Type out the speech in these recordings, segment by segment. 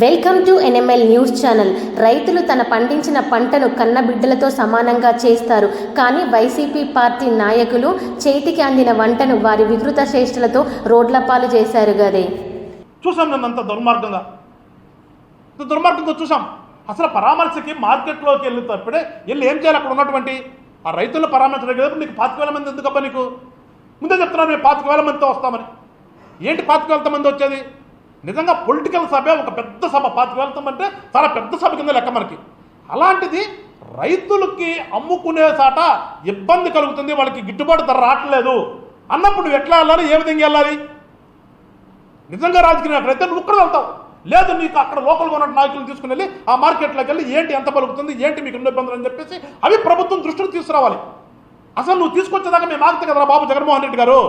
Welcome to NML news channel. రైతులు తన పండించిన పంటను కన్నబిడ్డలతో సమానంగా చేస్తారు. కానీ వైసీపీ పార్టీ నాయకులు చేతికి అందిన వంటను వారి వికృత చేష్టలతో రోడ్ల పాలు చేశారు గదే. చూసాం నన్ను అంత దుర్మార్గంగా. దుర్మార్గంగా చూసాం. అసలు పరామర్శకి మార్కెట్లోకి వెళ్ళేటప్పుడే వెళ్ళి ఏం చేయాలి అక్కడ ఉన్నటువంటి ఆ రైతులను పరామర్శ నీకు పాతిక వేల మంది ఎందుకబ్బా నీకు? ముందే చెప్తున్నాను మేము పాతిక వేల మందితో వస్తామని. ఏంటి పాతిక వేల మంది వచ్చేది? నిజంగా పొలిటికల్ సభ ఒక పెద్ద సభ. పాతికి వెళ్తామంటే చాలా పెద్ద సభ కింద లెక్క మనకి. అలాంటిది రైతులకి అమ్ముకునే సాట ఇబ్బంది కలుగుతుంది వాళ్ళకి గిట్టుబాటు ధర రావట్లేదు. అన్నప్పుడు నువ్వు ఎట్లా వెళ్ళాలి? ఏ విధంగా వెళ్ళాలి? నిజంగా రాజకీయ నాయకులు నువ్వు ఇక్కడ వెళ్తావు. లేదు నీకు అక్కడ లోకల్గా ఉన్న నాయకులను తీసుకుని వెళ్ళి ఆ మార్కెట్లోకి వెళ్ళి ఏంటి ఎంత పలుకుతుంది ఏంటి మీకు ఇబ్బందులు అని చెప్పేసి అవి ప్రభుత్వం దృష్టికి తీసుకురావాలి. అసలు నువ్వు తీసుకొచ్చేదాకా మేము ఆగితే కదరా బాబు జగన్మోహన్ రెడ్డి గారు?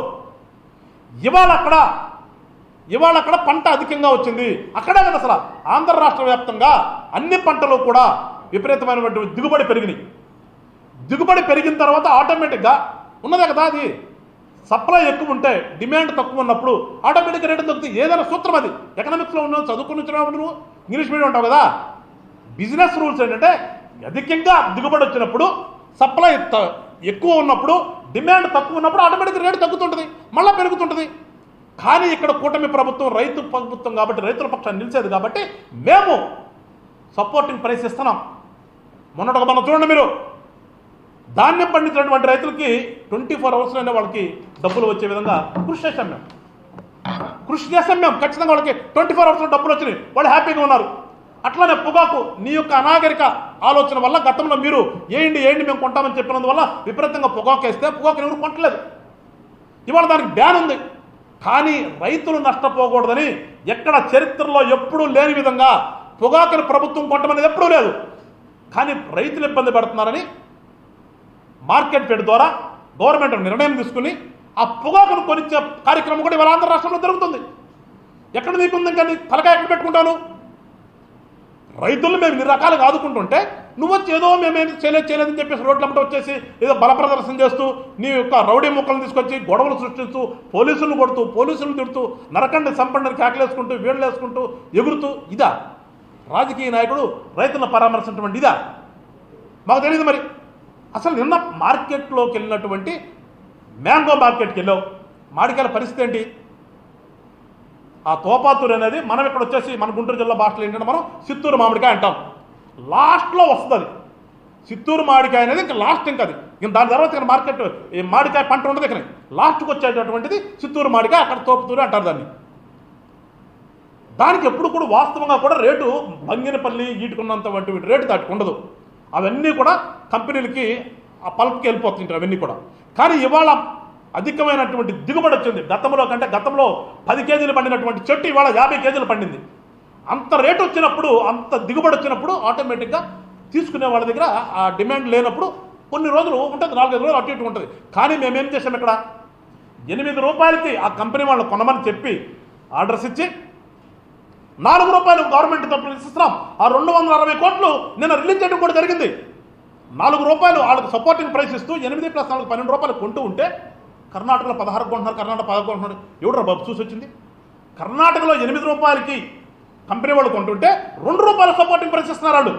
ఇవాళ అక్కడ ఇవాళ అక్కడ పంట అధికంగా వచ్చింది. అక్కడే కదా అసలు ఆంధ్ర రాష్ట్ర వ్యాప్తంగా అన్ని పంటలు కూడా విపరీతమైనటువంటి దిగుబడి పెరిగినాయి. దిగుబడి పెరిగిన తర్వాత ఆటోమేటిక్గా ఉన్నదే కదా అది. సప్లై ఎక్కువ ఉంటే డిమాండ్ తక్కువ ఉన్నప్పుడు ఆటోమేటిక్గా రేటు తగ్గుతుంది ఏదైనా సూత్రం అది. ఎకనామిక్స్లో ఉన్న చదువుకుని వచ్చిన నువ్వు ఇంగ్లీష్ మీడియం ఉంటావు కదా. బిజినెస్ రూల్స్ ఏంటంటే అధికంగా దిగుబడి వచ్చినప్పుడు సప్లై త- ఎక్కువ ఉన్నప్పుడు డిమాండ్ తక్కువ ఉన్నప్పుడు ఆటోమేటిక్గా రేటు తగ్గుతుంటుంది. మళ్ళీ పెరుగుతుంటుంది. కానీ ఇక్కడ కూటమి ప్రభుత్వం రైతు ప్రభుత్వం కాబట్టి రైతుల పక్షాన్ని నిలిచేది కాబట్టి మేము సపోర్టింగ్ ప్రైస్ ఇస్తున్నాం మొన్నటి మనం చూడండి మీరు. ధాన్యం పండించినటువంటి రైతులకి ట్వంటీ ఫోర్ అవర్స్లోనే వాళ్ళకి డబ్బులు వచ్చే విధంగా కృషి చేశాం మేము. కృషి చేశాం మేము. ఖచ్చితంగా వాళ్ళకి ట్వంటీ ఫోర్ అవర్స్లో డబ్బులు వచ్చినాయి. వాళ్ళు హ్యాపీగా ఉన్నారు. అట్లానే పొగాకు నీ యొక్క అనాగరిక ఆలోచన వల్ల గతంలో మీరు ఏంటి ఏంటి మేము కొంటామని చెప్పినందువల్ల విపరీతంగా పొగాకు వేస్తే పొగాకు ఎవరు కొంటలేదు ఇవాళ దానికి బ్యాన్ ఉంది. కానీ రైతులు నష్టపోకూడదని ఎక్కడ చరిత్రలో ఎప్పుడూ లేని విధంగా పొగాకుని ప్రభుత్వం కొట్టమనేది ఎప్పుడూ లేదు. కానీ రైతులు ఇబ్బంది పడుతున్నారని మార్కెట్ ఫెడ్ ద్వారా గవర్నమెంట్ నిర్ణయం తీసుకుని ఆ పొగాకును కొనిచ్చే కార్యక్రమం కూడా ఇవాళ ఆంధ్ర రాష్ట్రంలో జరుగుతుంది. ఎక్కడ నీకుంది ఇంకా తలకాయ ఎక్కడ పెట్టుకుంటాను రైతులు మేము ఇన్ని రకాలుగా ఆదుకుంటుంటే నువ్వు వచ్చి ఏదో మేమేం చేయలేదు చేయలేదని చెప్పేసి రోడ్లమ్మట వచ్చేసి ఏదో బల ప్రదర్శన చేస్తూ నీ యొక్క రౌడీ ముక్కలను తీసుకొచ్చి గొడవలు సృష్టిస్తూ పోలీసులను కొడుతూ పోలీసులను తిడుతూ నరకండి సంపండిని కేకలేసుకుంటూ వీళ్ళు వేసుకుంటూ ఎగురుతూ ఇదా? రాజకీయ నాయకుడు రైతులను పరామర్శించటువంటి ఇదా? మాకు తెలియదు మరి. అసలు నిన్న మార్కెట్లోకి వెళ్ళినటువంటి మ్యాంగో మార్కెట్కి వెళ్ళావు మాడికాయల పరిస్థితి ఏంటి? ఆ తోపాతూరు అనేది మనం ఇక్కడ వచ్చేసి మన గుంటూరు జిల్లా భాషలో ఏంటంటే మనం చిత్తూరు మామిడికాయ అంటాం. లాస్ట్లో వస్తుంది. అది చిత్తూరు మామిడికాయ అనేది ఇంకా లాస్ట్ ఇంకా అది. ఇంకా దాని తర్వాత ఇక్కడ మార్కెట్ ఈ మామిడికాయ పంట ఉండదు ఇక్కడ. లాస్ట్కి వచ్చేటటువంటిది చిత్తూరు మామిడికాయ అక్కడ తోపుతూరు అంటారు దాన్ని. దానికి ఎప్పుడు కూడా వాస్తవంగా కూడా రేటు బంగినపల్లి ఈటుకున్నంత వంటి రేటు దాటికి ఉండదు. అవన్నీ కూడా కంపెనీలకి ఆ పల్ప్కి వెళ్ళిపోతుంటారు అవన్నీ కూడా. కానీ ఇవాళ అధికమైనటువంటి దిగుబడి వచ్చింది. గతంలో కంటే గతంలో పది కేజీలు పండినటువంటి చెట్టు ఇవాళ యాభై కేజీలు పండింది. అంత రేటు వచ్చినప్పుడు అంత దిగుబడి వచ్చినప్పుడు ఆటోమేటిక్గా తీసుకునే వాళ్ళ దగ్గర ఆ డిమాండ్ లేనప్పుడు కొన్ని రోజులు ఉంటుంది నాలుగైదు రోజులు అటు ఇటు ఉంటుంది. కానీ మేమేం చేసాం ఇక్కడ? ఎనిమిది రూపాయలకి ఆ కంపెనీ వాళ్ళు కొనమని చెప్పి ఆర్డర్స్ ఇచ్చి నాలుగు రూపాయలు గవర్నమెంట్ తప్పులు ఇస్తున్నాం ఆ రెండు వందల అరవై కోట్లు నిన్న రిలీజ్ చేయడం కూడా జరిగింది. నాలుగు రూపాయలు వాళ్ళకి సపోర్టింగ్ ప్రైస్ ఇస్తూ ఎనిమిది ప్లస్ నాలుగు పన్నెండు రూపాయలు కొంటూ ఉంటే కర్ణాటకలో పదహారు కొంటున్నారు కర్ణాటక పదహారు కొంటున్నారు. ఎవడరా బాబు చూసి వచ్చింది? కర్ణాటకలో ఎనిమిది రూపాయలకి కంపెనీ వాళ్ళు కొంటుంటే రెండు రూపాయల సపోర్టింగ్ ప్రశ్నిస్తున్నారు వాళ్ళు